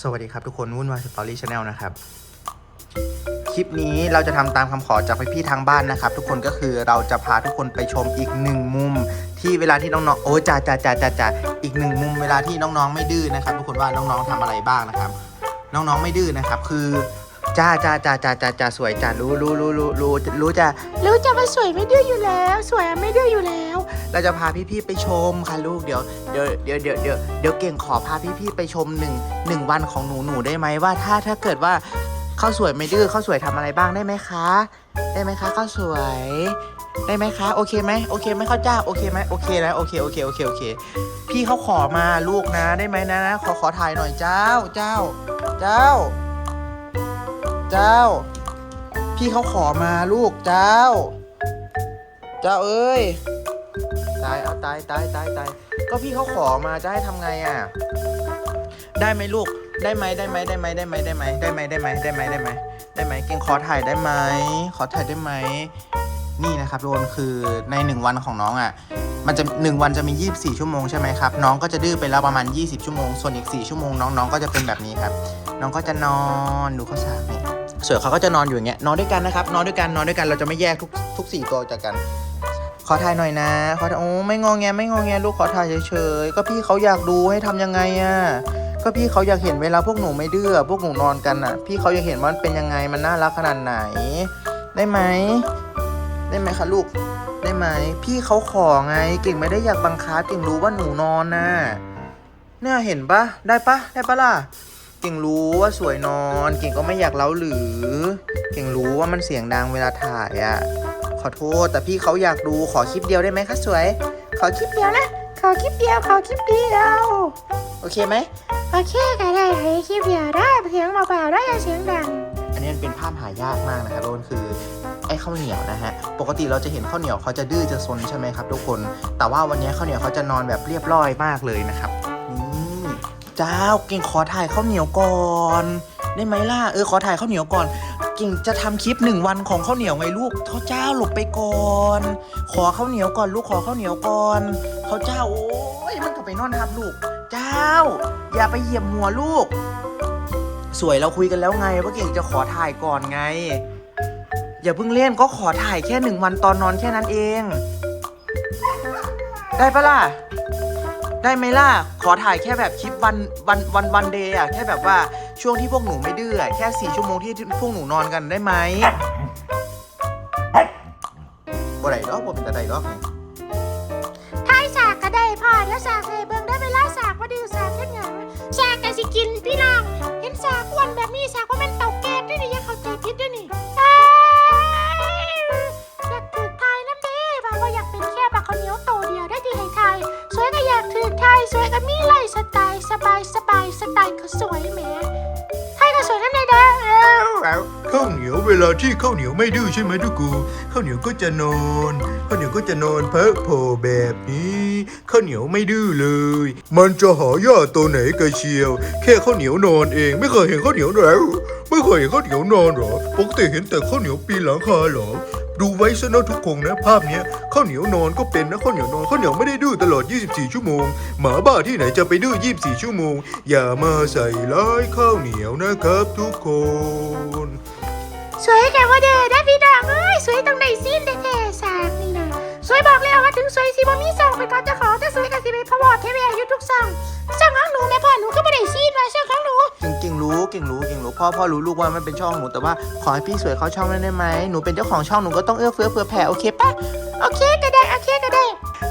สวัสดีครับทุกคนวุ่นวายสตอรี่ชาแนลนะครับ คลิปนี้เราจะทำตามคำขอจากพี่ๆทางบ้านนะครับ ทุกคนก็คือเราจะพาทุกคนไปชมอีกหนึ่งมุม ที่เวลาที่น้องๆโอ้จ่าจ่าจ่าจ่าจ่าอีกหนึ่งมุมเวลาที่น้องๆไม่ดื้อนะครับ ทุกคนว่าน้องๆทำอะไรบ้างนะครับ น้องๆไม่ดื้อนะครับ คือจ้าจ้าจ้าจ้าจ้าจ้าสวยจ้ารู้รู้รู้รู้รู้รู้จ้ารู้จ้าว่าสวยไม่ดื้ออยู่แล้ว สวยไม่ดื้ออยู่แล้ว เราจะพาพี่ๆไปชมค่ะลูกเดี๋ยวเดี๋ยวเดี๋ยวเดี๋ยวเดี๋ยวเดี๋ยวเก่งขอพาพี่ๆไปชมหนึ่งหนึ่งวันของหนูหนูได้ไหมว่าถ้าถ้าเกิดว่าข้าวสวยไม่ดื้อข้าวสวยทำอะไรบ้างได้ไหมคะ ได้ไหมคะข้าวสวยได้ไหมคะโอเคไหมโอเคไหมข้าวจ้าโอเคไหมโอเคนะโอเคโอเคโอเคโอเค พี่เขาขอมาลูกนะได้ไหมนะนะขอขอถ่ายหน่อยเจ้าเจ้า เจ้า เจ้า พี่เขาขอมาลูกเจ้า เจ้าเอ้ย ตายเอาตายตายตายตายก็พี่เขาขอมาจะให้ทำไงอะ ได้ไหมลูก ได้ไหมได้ไหมได้ไหมได้ไหมได้ไหมได้ไหมได้ไหมได้ไหมได้ไหมได้ไหมเก่งขอถ่ายได้ไหมขอถ่ายได้ไหมนี่นะครับทุกคนคือในหนึ่งวันของน้องอะมันจะหนึ่งวันจะมี 24 ชั่วโมงใช่ไหมครับน้องก็จะดื้อไปแล้วประมาณ 20 ชั่วโมงส่วนอีก 4 ชั่วโมงน้องๆก็จะเป็นแบบนี้ครับ น้องก็จะนอนดูข้าวสารนี่ส่วนเขาก็จะนอนอยู่อย่างเงี้ยนอนด้วยกันนะครับนอนด้วยกันนอนด้วยกันเราจะไม่แยกทุกทุกสี่ตัวจากกัน ขอถ่ายหน่อยนะ ขอถ่ายโอ้ไม่งอแงไม่งอแงลูกขอถ่ายเฉยๆ ก็พี่เขาอยากดูให้ทำยังไงอะ ก็พี่เขาอยากเห็นเวลาพวกหนูไม่ดื้อพวกหนูนอนกันอะ พี่เขาอยากเห็นว่ามันเป็นยังไงมันน่ารักขนาดไหน ได้ไหม ได้ไหมคะลูก ได้ไหม พี่เขาขอไง เก่งไม่ได้อยากบังคับเก่งรู้ว่าหนูนอนน่ะเนี่ยเห็นปะได้ปะได้ปะล่ะ เก่งรู้ว่าสวยนอน เก่งก็ไม่อยากเล้าหรือ เก่งรู้ว่ามันเสียงดังเวลาถ่ายอะ ขอโทษ แต่พี่เขาอยากดูขอคลิปเดียวได้ไหมคะสวย ขอคลิปเดียวนะ ขอคลิปเดียว ขอคลิปเดียว โอเคไหม โอเคก็ได้ให้คลิปเดียวได้เสียงเบาๆได้อย่าเสียงดัง อันนี้มันเป็นภาพหายากมากนะครับทุกคนคือไอ้ข้าวเหนียวนะฮะ ปกติเราจะเห็นข้าวเหนียวเขาจะดื้อจะซนใช่ไหมครับทุกคน แต่ว่าวันนี้ข้าวเหนียวเขาจะนอนแบบเรียบร้อยมากเลยนะครับนี่เจ้าเก่งขอถ่ายข้าวเหนียวก่อน ได้ไหมล่ะ เออขอถ่ายข้าวเหนียวก่อนเก่งจะทำคลิปหนึ่งวันของข้าวเหนียวไงลูกเขาเจ้าหลบไปก่อน ขอข้าวเหนียวก่อนลูกขอข้าวเหนียวก่อนเขาเจ้าโอ้ยมันก็ไปนอนทับลูก เจ้า อย่าไปเหยียบหัวลูก สวยเราคุยกันแล้วไงว่าเก่งจะขอถ่ายก่อนไง อย่าเพิ่งเล่นก็ขอถ่ายแค่หนึ่งวันตอนนอนแค่นั้นเอง ได้ปะล่ะได้ไหมล่ะ ขอถ่ายแค่แบบคลิปวันวันวันวันเดย์อะแค่แบบว่า ช่วงที่พวกหนูไม่ดื้อแค่สี่ชั่วโมงที่พวกหนูนอนกันได้ไหมบ่ได้ดอกบ่เป็นตาใดดอกนี่ท้ายสากก็ได้พ่อเดี๋ยวสากเลยเบิ่งได้เวลาสากว่าดื้อสากเฮ็ดหยังสากก็สิกินพี่น้องเห็นสากอ้วนแบบนี้สากว่ามันเตกแกนด้วยนี่อย่าเข้าใจผิดด้วยนี่อยอยากถือไทยน้ำเด้ว่าบ่อยากเป็นแค่บักข้าเหนียวโตเดียวได้ที่ให้ไทยสวยก็อยากถือไทยสวยก็มีไล่สไตล์สบายสบายสไตล์เขาสวยแหม ข้าวเหนียวเวลาที่ข้าวเหนียวไม่ดื้อใช่ไหมทุกกูข้าวเหนียวก็จะนอนข้าวเหนียวก็จะนอนเพ้อโผแบบนี้ข้าวเหนียวไม่ดื้อเลย มันจะหายาตัวไหนกันเชียว แค่ข้าวเหนียวนอนเอง ไม่เคยเห็นข้าวเหนียวแล้วไม่เคยเห็นข้าวเหนียวนอนหรอปกติเห็นแต่ข้าวเหนียวปีหลังคาหรอดูไว้ซะนะทุกคนนะภาพเนี้ยข้าวเหนียวนอนก็เป็นนะข้าวเหนียวนอนข้าวเหนียวไม่ได้ดื้อตลอด 24 ชั่วโมง หมาบ้าที่ไหนจะไปดื้อ 24 ชั่วโมง อย่ามาใส่ร้ายข้าวเหนียวนะครับทุกคน สวยแกว่าเด้อได้พี่น้องเอ้ยสวยตรงไหนซีนแท้ๆสากนี่นะสวยบอกแล้วว่าถึงสวยสิบ่มีซองเป็นตอนเจ้าของแต่สวยก็สิไปพะวอดเทเวอยู่ทุกซองซองของหนูแม่พ่อหนูก็บ่ได้ซีนว่าซองของหนูเก่งเก่งรู้เก่งรู้เก่งรู้พ่อพ่อรู้ลูกว่ามันเป็นช่องหนูแต่ว่าขอให้พี่สวยเข้าช่องนั้นได้ไหมหนูเป็นเจ้าของช่องหนูก็ต้องเอื้อเฟื้อเผื่อแผ่โอเคปะโอเคก็ได้โอเคก็ได้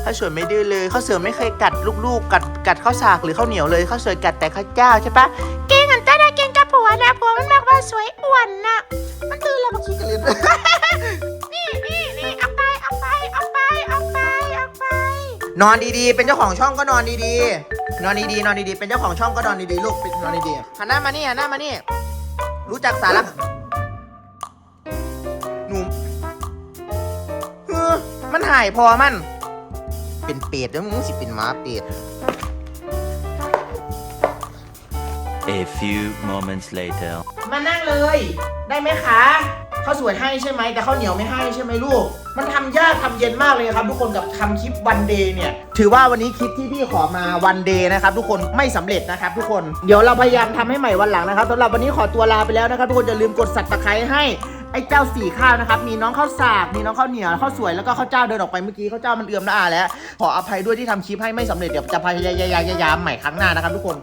ข้าวสวยไม่ดื้อเลยข้าวเสือไม่เคยกัดลูกๆ กัดกัดข้าวสากหรือข้าวเหนียวเลยข้าวสวยกัดแต่ข้าวเจ้าใช่ปะเก่ สวยอ้วนน่ะ มันคือเราบ่คิดเรียนนี่นี่นี่เอาไปเอาไปเอาไปเอาไปเอาไป นอนดีๆ เป็นเจ้าของช่องก็นอนดีๆ นอนดีๆ นอนดีๆ เป็นเจ้าของช่องก็นอนดีๆ ลูกเป็นนอนดีๆหันหน้ามานี่หันหน้ามานี่ รู้จักสาระหนูเฮ้อมันหายพอมัน เป็นเป็ดแล้วมึงสิเป็นหมาเป็ด A few moments later. มานั่งเลย ได้ไหมคะข้าวสวยให้ใช่ไหมแต่ข้าวเหนียวไม่ให้ใช่ไหมลูก มันทำยากทำเย็นมากเลยครับ ทุกคนกับทำคลิปวันเดย์เนี่ย ถือว่าวันนี้คลิปที่พี่ขอมาวันเดย์นะครับ ทุกคนไม่สำเร็จนะครับทุกคนเดี๋ยวเราพยายามทำให้ใหม่วันหลังนะครับสำหรับวันนี้ขอตัวลาไปแล้วนะครับ ทุกคนอย่าลืมกดสับตะไคร้ให้ไอ้เจ้าสี่ข้าวนะครับ มีน้องข้าวสาก มีน้องข้าวเหนียวข้าวสวยแล้วก็ข้าวเจ้าเดินออกไปเมื่อกี้ข้าวเจ้ามันเอื่อมละอาแล้ว ขออภัยด้วยที่ทำคลิปให้ไม่สำเร็จเดี๋ยวจะพยายามใหม่ครั้งหน้านะครับทุกคน